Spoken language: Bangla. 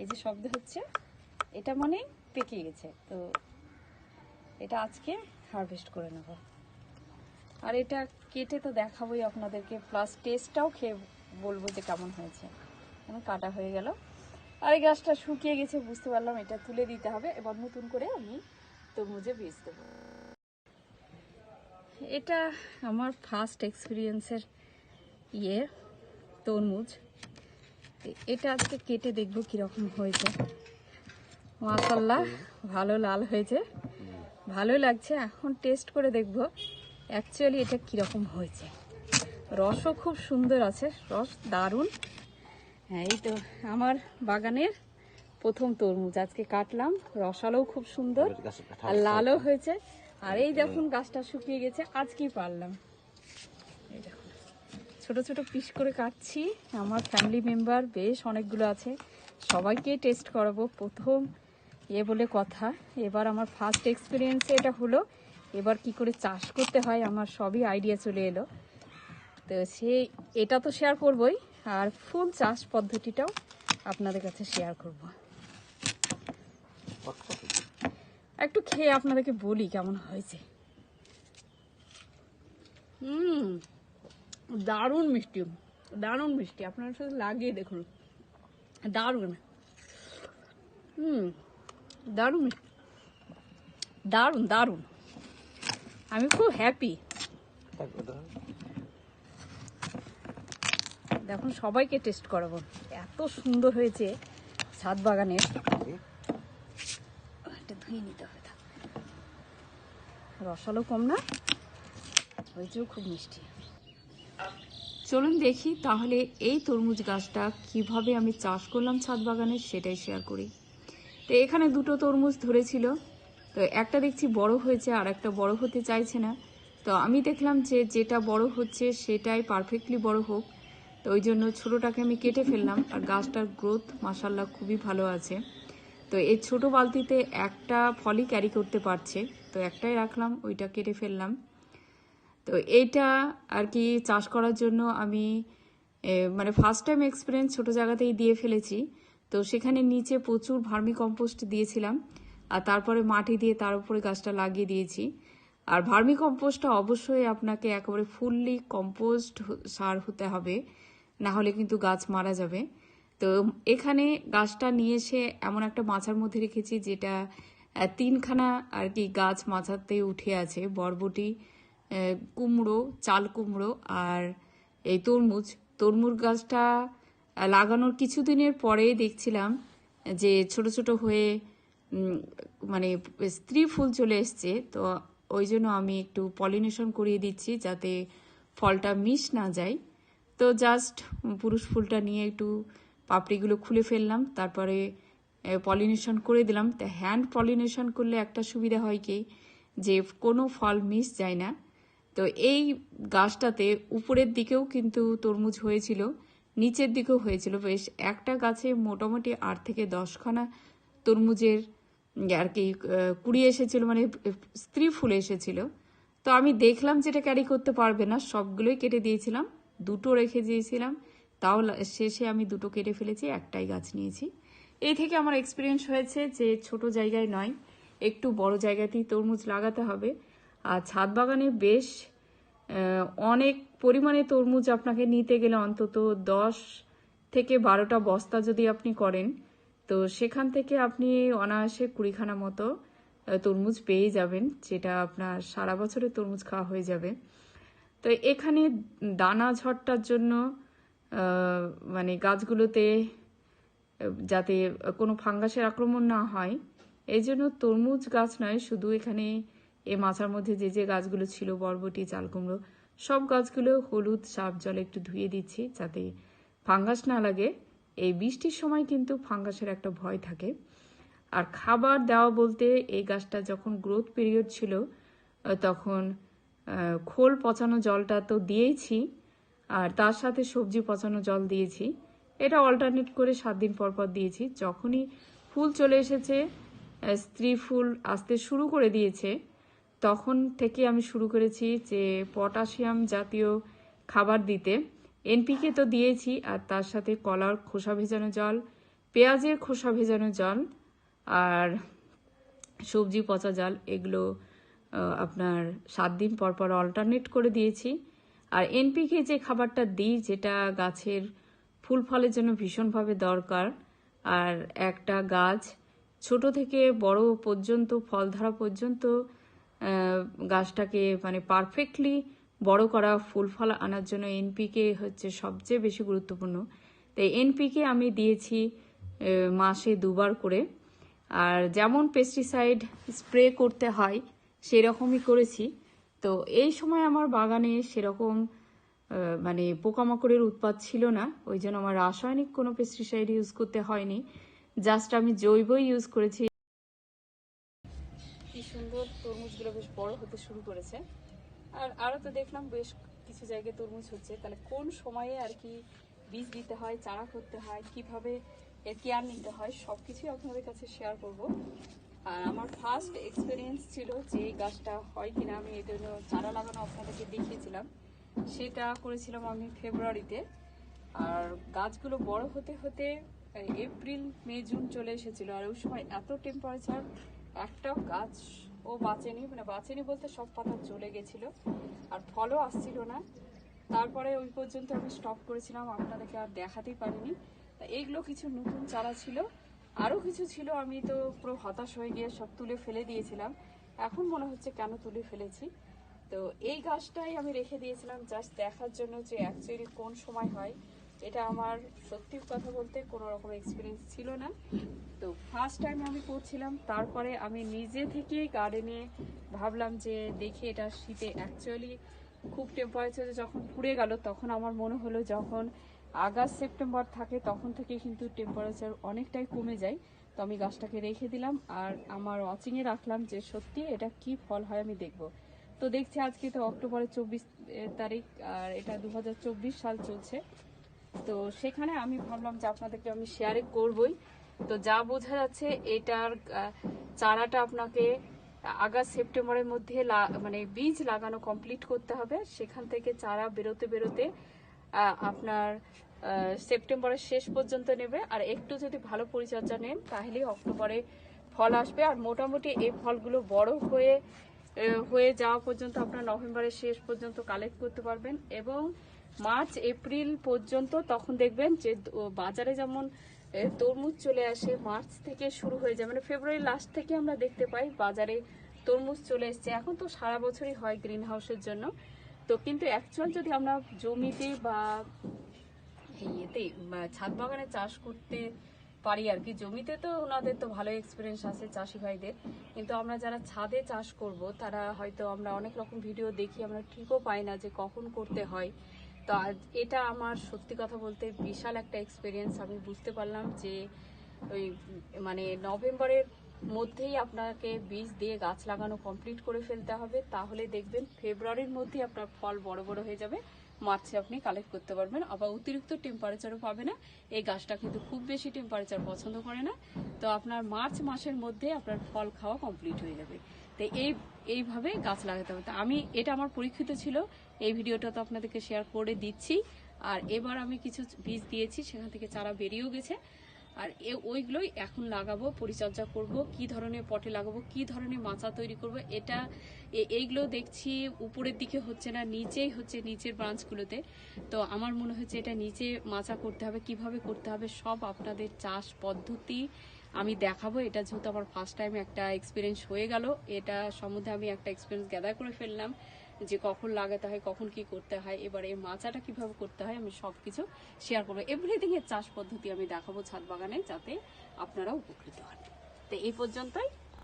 এই যে শব্দ হচ্ছে, এটা মানে পেকে গেছে। তো এটা আজকে হারভেস্ট করে নেব। আর এটা কেটে তো দেখাবোই আপনাদেরকে প্লাস টেস্টটাও খেয়ে বলব যে কেমন হয়েছে। এখন কাটা হয়ে গেল। আর এই গাছটা শুকিয়ে গেছে, বুঝতে পারলাম, এটা তুলে দিতে হবে। এবার নতুন করে আমি তরমুজে বীজ দেবো। এটা আমার ফার্স্ট এক্সপিরিয়েন্সের ইয়ে তরমুজ। এটা আজকে কেটে দেখব কীরকম হয়েছে। মাসাল্লাহ ভালো লাল হয়েছে। ভালো লাগছে এখন টেস্ট করে দেখব। অ্যাকচুয়ালি এটা কীরকম হয়েছে। রসও খুব সুন্দর আছে রস দারুণ। হ্যাঁ এই তো আমার বাগানের প্রথম তরমুজ আজকে কাটলাম। রসালোও খুব সুন্দর আর লালও হয়েছে। আর এই দেখুন গাছটা শুকিয়ে গেছে আজকেই পারলাম। ছোট ছোট পিস করে কাটছি। আমার ফ্যামিলি মেম্বার বেশ অনেকগুলো আছে। সবাইকে টেস্ট করাবো। প্রথম এ বলে কথা। এবার আমার ফার্স্ট এক্সপিরিয়েন্স এটা হলো। এবার কি করে চাষ করতে হয় আমার সবই আইডিয়া চলে এলো। তো সে, এটা তো শেয়ার করবই। আর ফুল চাষ পদ্ধতিটাও আপনাদের কাছে শেয়ার করব। একটু খেয়ে আপনাদেরকে বলি কেমন হয়েছে। হুম। দারুণ মিষ্টি দারুণ মিষ্টি। আপনার সাথে লাগিয়ে দেখুন। দারুণ। হুম, দারুণ মিষ্টি। দারুণ দারুণ। আমি খুব হ্যাপি দেখুন, সবাইকে টেস্ট করাবো। এত সুন্দর হয়েছে ছাদ বাগানের। ধুয়ে নিতে হবে রসালো কম না, হয়েছেও খুব মিষ্টি। চলুন দেখি তাহলে এই তরমুজ গাছটা কীভাবে আমি চাষ করলাম ছাদ বাগানে সেটাই শেয়ার করি। তো এখানে দুটো তরমুজ ধরেছিল। তো একটা দেখছি বড় হয়েছে, আর একটা বড় হতে চাইছে না। তো আমি দেখলাম যে যেটা বড় হচ্ছে সেটাই পারফেক্টলি বড় হোক। তো ওই জন্য ছোটোটাকে আমি কেটে ফেললাম, আর গাছটার গ্রোথ মাসাল্লাহ খুবই ভালো আছে। তো এই ছোট বালতিতে একটা ফলই ক্যারি করতে পারছে। তো একটাই রাখলাম, ওইটা কেটে ফেললাম। তো এইটা আর কি চাষ করার জন্য আমি মানে ফার্স্ট টাইম এক্সপিরিয়েন্স ছোট জায়গাতেই দিয়ে ফেলেছি। তো সেখানে নিচে প্রচুর ভার্মি কম্পোস্ট দিয়েছিলাম আর তারপরে মাটি দিয়ে তার উপরে গাছটা লাগিয়ে দিয়েছি। আর ভার্মি কম্পোস্টটা অবশ্যই আপনাকে একেবারে ফুললি কম্পোস্ট সার হতে হবে, না হলে কিন্তু গাছ মারা যাবে। তো এখানে গাছটা নিয়ে এসে এমন একটা মাচার মধ্যে রেখেছি যেটা তিনখানা আর কি গাছ মাচাতে উঠে আছে, বরবটি কুমড়ো, চাল কুমড়ো আর এই তরমুজ। তরমুজ গাছটা লাগানোর কিছুদিনের পরেই দেখছিলাম যে ছোট ছোট হয়ে মানে স্ত্রী ফুল চলে এসছে। তো ওই জন্য আমি একটু পলিনেশন করিয়ে দিচ্ছি যাতে ফলটা মিস না যায়। তো জাস্ট পুরুষ ফুলটা নিয়ে একটু পাপড়িগুলো খুলে ফেললাম। তারপরে পলিনেশন করে দিলাম। তা হ্যান্ড পলিনেশন করলে একটা সুবিধা হয় কি? যে কোনো ফল মিস যায় না। তো এই গাছটাতে উপরের দিকেও কিন্তু তরমুজ হয়েছিল, নিচের দিকেও হয়েছিল। বেশ একটা গাছে মোটামুটি আট থেকে দশখানা তরমুজের আর কি কুড়ি এসেছিল মানে স্ত্রী ফুল এসেছিল। তো আমি দেখলাম যেটা ক্যারি করতে পারবে না, সবগুলোই কেটে দিয়েছিলাম, দুটো রেখে দিয়েছিলাম, তাও শেষে আমি দুটো কেটে ফেলেছি, একটাই গাছ নিয়েছি। এই থেকে আমার এক্সপিরিয়েন্স হয়েছে যে ছোট জায়গায় নয়, একটু বড় জায়গাতেই তরমুজ লাগাতে হবে। আর ছাদ বাগানে বেশ অনেক পরিমাণে তরমুজ আপনাকে নিতে গেলে অন্তত দশ থেকে বারোটা বস্তা যদি আপনি করেন, তো সেখান থেকে আপনি অনায়াসে কুড়িখানা মতো তরমুজ পেয়ে যাবেন, যেটা আপনার সারা বছরে তরমুজ খাওয়া হয়ে যাবে। তো এখানে দানা ঝড়টার জন্য মানে গাছগুলোতে, যাতে কোনো ফাঙ্গাসের আক্রমণ না হয়, এই জন্য তরমুজ গাছ নয়, শুধু এখানে এ মাচার মধ্যে যে যে গাছগুলো ছিল, বরবটি, চালকুমড়ো, সব গাছগুলো হলুদ সাপ জলে একটু ধুয়ে দিচ্ছি যাতে ফাঙ্গাস না লাগে। এই বৃষ্টির সময় কিন্তু ফাঙ্গাসের একটা ভয় থাকে। আর খাবার দেওয়া বলতে এই গাছটা যখন গ্রোথ পিরিয়ড ছিল তখন খোল পচানো জলটা তো দিয়েছি আর তার সাথে সবজি পচানো জল দিয়েছি। এটা অল্টারনেট করে সাত দিন পর পর দিয়েছি। যখনই ফুল চলে এসেছে স্ত্রী ফুল আসতে শুরু করে দিয়েছে তখন থেকে আমি শুরু করেছি যে পটাশিয়াম জাতীয় খাবার দিতে। এনপিকে তো দিয়েছি, আর তার সাথে কলার খোসা ভেজানো জল, পেঁয়াজের খোসা ভেজানো জল, আর সবজি, পচা জল, এগুলো আপনার সাত দিন পর পর অল্টারনেট করে দিয়েছি। আর এনপিকে যে খাবারটা দিই, যেটা গাছের ফুল ফলের জন্য ভীষণভাবে দরকার, আর একটা গাছ ছোট থেকে বড় পর্যন্ত, ফল ধরা পর্যন্ত গাছটাকে মানে পারফেক্টলি বড় করা ফুল ফল আনার জন্য এনপিকে হচ্ছে সবচেয়ে বেশি গুরুত্বপূর্ণ। তো এনপিকে আমি দিয়েছি মাসে দুবার করে। আর যেমন পেস্টিসাইড স্প্রে করতে হয়, সেরকমই করেছি। তো এই সময় আমার বাগানে সেরকম মানে পোকামাকড়ের উৎপাত ছিল না। ওই জন্য আমার রাসায়নিক কোনো পেস্টিসাইড ইউজ করতে হয়নি। জাস্ট আমি জৈবই ইউজ করেছি। কি সুন্দর তরমুজগুলো বেশ বড় হতে শুরু করেছে। আর আরও তো দেখলাম বেশ কিছু জায়গায় তরমুজ হচ্ছে। তাহলে কোন সময়ে আর কি বীজ দিতে হয়, চারা করতে হয়, কীভাবে এর কেয়ার নিতে হয় সব কিছুই আপনাদের কাছে শেয়ার করব। আর আমার ফার্স্ট এক্সপিরিয়েন্স ছিল যে এই গাছটা হয় কিনা, আমি এর জন্য চারা লাগানো আপনাদেরকে দেখিয়েছিলাম। সেটা করেছিলাম আমি ফেব্রুয়ারিতে আর গাছগুলো বড় হতে হতে এপ্রিল মে জুন চলে এসেছিল। আর ওই সময় এত টেম্পারেচার একটাও গাছ ও বাঁচেনি মানে বাঁচেনি বলতে সব পাতা চলে গেছিল। আর ফলও আসছিল না। তারপরে ওই পর্যন্ত আমি স্টপ করেছিলাম, আপনাদেরকে আর দেখাতেই পারিনি। তা এইগুলো কিছু নতুন চারা ছিল। আরও কিছু ছিল, আমি তো পুরো হতাশ হয়ে গিয়ে সব তুলে ফেলে দিয়েছিলাম। এখন মনে হচ্ছে কেন তুলে ফেলেছি। তো এই গাছটাই আমি রেখে দিয়েছিলাম জাস্ট দেখার জন্য যে অ্যাকচুয়ালি কোন সময় হয়। এটা আমার সত্যি কথা বলতে কোনো রকম এক্সপিরিয়েন্স ছিল না। তো ফার্স্ট টাইম আমি করছিলাম তারপরে আমি নিজে থেকেই গার্ডেনে ভাবলাম যে দেখি এটা শীতে অ্যাকচুয়ালি খুব টেম্পারেচার যখন পুড়ে গেল, তখন আমার মনে হলো যখন আগস্ট, সেপ্টেম্বর থাকে, তখন থেকে কিন্তু টেম্পারেচার অনেকটাই কমে যায়। তো আমি গাছটাকে রেখে দিলাম আর আমার ওয়াচিংয়ে রাখলাম যে সত্যি এটা কি ফল হয় আমি দেখব। তো দেখছি আজকে তো অক্টোবরের চব্বিশ তারিখ আর এটা দু হাজার চব্বিশ সাল চলছে। তো সেখানে আমি ভাবলাম যে আপনাদেরকে আমি শেয়ারে করবই। তো যা বোঝা যাচ্ছে এটার চারাটা আপনাকে আগস্ট, সেপ্টেম্বরের মধ্যে মানে বীজ লাগানো কমপ্লিট করতে হবে। সেখান থেকে চারা বেরোতে বেরোতে আপনার সেপ্টেম্বরের শেষ পর্যন্ত নেবে। আর একটু যদি ভালো পরিচর্যা নেন, তাহলেই অক্টোবরে ফল আসবে। আর মোটামুটি এই ফলগুলো বড় হয়ে হয়ে যাওয়া পর্যন্ত আপনার নভেম্বরের শেষ পর্যন্ত কালেক্ট করতে পারবেন। এবং মার্চ, এপ্রিল পর্যন্ত তখন দেখবেন যে বাজারে যেমন তরমুজ চলে আসে, মার্চ থেকে শুরু হয়ে যায় মানে ফেব্রুয়ারি লাস্ট থেকে আমরা দেখতে পাই বাজারে তরমুজ চলে এসছে। এখন তো সারা বছরই হয় গ্রিন হাউসের জন্য। তো কিন্তু অ্যাকচুয়াল যদি আমরা জমিতে বা ইয়েতে ছাদ বাগানে চাষ করতে পারি আর কি, জমিতে তো ওনাদের তো ভালো এক্সপিরিয়েন্স আছে চাষি ভাইদের। কিন্তু আমরা যারা ছাদে চাষ করব, তারা হয়তো আমরা অনেক রকম ভিডিও দেখি, আমরা ঠিকও পাই না যে কখন করতে হয়। তো আজ এটা আমার সত্যি কথা বলতে বিশাল একটা এক্সপিরিয়েন্স আমি বুঝতে পারলাম যে ওই মানে নভেম্বরের মধ্যেই আপনাকে বীজ দিয়ে গাছ লাগানো কমপ্লিট করে ফেলতে হবে। তাহলে দেখবেন ফেব্রুয়ারির মধ্যেই আপনার ফল বড় বড় হয়ে যাবে। মার্চে আপনি কালেক্ট করতে পারবেন। আবার অতিরিক্ত টেম্পারেচারও পাবে না। এই গাছটা কিন্তু খুব বেশি টেম্পারেচার পছন্দ করে না। তো আপনার মার্চ মাসের মধ্যে আপনার ফল খাওয়া কমপ্লিট হয়ে যাবে। তো এই, এইভাবে গাছ লাগাতে হবে। তো আমি, এটা আমার পরীক্ষিত ছিল, এই ভিডিওটা তো আপনাদেরকে শেয়ার করে দিচ্ছি। আর এবার আমি কিছু বীজ দিয়েছি, সেখান থেকে চারা বেরিয়েও গেছে। আর এ, ওইগুলোই এখন লাগাবো, পরিচর্যা করব, কি ধরনের পটে লাগাবো, কি ধরনের মাচা তৈরি করব, এটা এইগুলো দেখছি, উপরের দিকে হচ্ছে না, নিচেই হচ্ছে নিচের ব্রাঞ্চগুলোতে তো আমার মনে হচ্ছে এটা নিচে মাচা করতে হবে, কীভাবে করতে হবে, সব আপনাদের চাষ পদ্ধতি আমি দেখাবো, এটা যেহেতু আমার ফার্স্ট টাইম একটা এক্সপিরিয়েন্স হয়ে গেল, এটা সম্বন্ধে আমি একটা এক্সপিরিয়েন্স গ্যাদার করে ফেললাম যে কখন লাগাতে হয়, কখন কি করতে হয়, এবার এই মাচাটা কীভাবে করতে হয়, আমি সব কিছু শেয়ার করব। এভরিথিং এর চাষ পদ্ধতি আমি দেখাবো ছাদ বাগানে যাতে আপনারা উপকৃত হন। তো এই পর্যন্তই